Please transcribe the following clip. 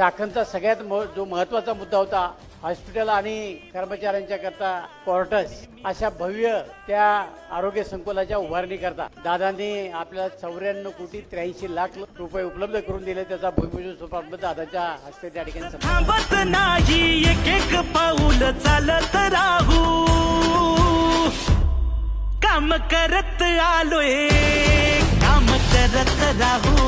चाकणचा सगळ्यात म- जो महत्त्वाचा मुद्दा होता हॉस्पिटल आणि कर्मचाऱ्यांच्या करता क्वार्टर्स अशा भव्य त्या आरोग्य संकुलाच्या उभारणी करता. दादांनी आपल्याला चौऱ्याण्णव कोटी त्र्याऐंशी लाख रुपये उपलब्ध करून दिले. त्याचा भूमिपूजन समारंभ दादाच्या हस्ते त्या ठिकाणी नाही एक एक पाऊल चालत राहू. काम करत आलोय काम करत राहू. काम